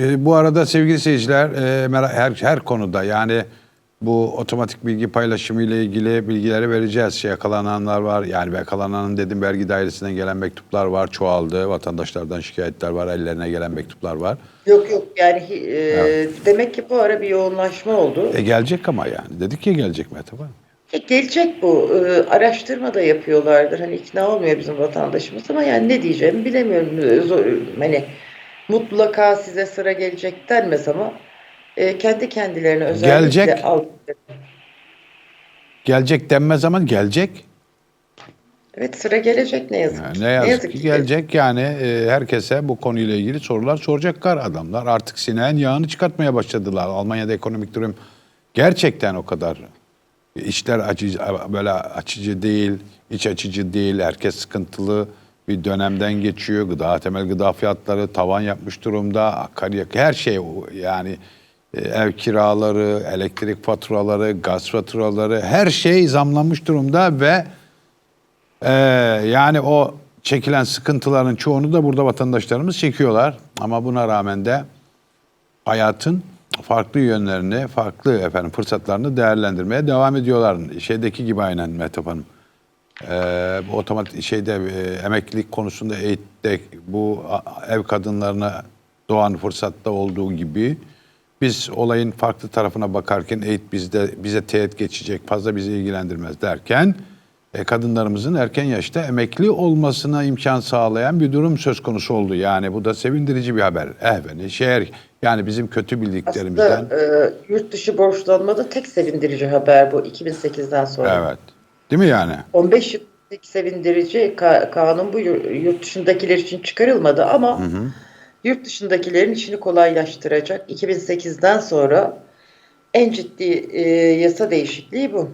E, bu arada sevgili seyirciler e, her, her konuda yani bu otomatik bilgi paylaşımı ile ilgili bilgileri vereceğiz. Yakalananlar var yani yakalananın dedim vergi dairesinden gelen mektuplar var çoğaldı. Vatandaşlardan şikayetler var ellerine gelen mektuplar var. Yok yok yani e, demek ki bu ara bir yoğunlaşma oldu. E gelecek ama yani dedik ya gelecek Mete var. E, gelecek bu. E, araştırma da yapıyorlardır. Hani ikna olmuyor bizim vatandaşımız ama yani ne diyeceğimi bilemiyorum. E, zor- hani mutlaka size sıra gelecek denmez ama e, kendi kendilerine özellikle Gelecek. al- Gelecek denmez ama gelecek. Evet sıra gelecek ne yazık Yani ki. ne yazık, ki gelecek yani e, herkese bu konuyla ilgili sorular soracaklar adamlar. Artık sineğin yağını çıkartmaya başladılar. Almanya'da ekonomik durum gerçekten o kadar işler acı, böyle açıcı değil, iç açıcı değil. Herkes sıkıntılı bir dönemden geçiyor. Gıda temel gıda fiyatları tavan yapmış durumda. Akaryakıt her şey yani e, ev kiraları, elektrik faturaları, gaz faturaları her şey zamlanmış durumda ve ee, yani o çekilen sıkıntıların çoğunu da burada vatandaşlarımız çekiyorlar. Ama buna rağmen de hayatın farklı yönlerini, farklı efendim fırsatlarını değerlendirmeye devam ediyorlar. Şeydeki gibi aynen Mehtap Hanım. Ee, bu otomatik şeyde e, emeklilik konusunda eğitte bu a- ev kadınlarına doğan fırsatta olduğu gibi biz olayın farklı tarafına bakarken eğit bizde bize teğet geçecek fazla bizi ilgilendirmez derken e, kadınlarımızın erken yaşta emekli olmasına imkan sağlayan bir durum söz konusu oldu. Yani bu da sevindirici bir haber. Eh be, şehir yani bizim kötü bildiklerimizden. Aslında e, yurt dışı borçlanmada tek sevindirici haber bu 2008'den sonra. Evet. Değil mi yani? 15 yıllık sevindirici ka- kanun bu yur- yurt dışındakiler için çıkarılmadı ama yurt dışındakilerin işini kolaylaştıracak 2008'den sonra en ciddi e, yasa değişikliği bu.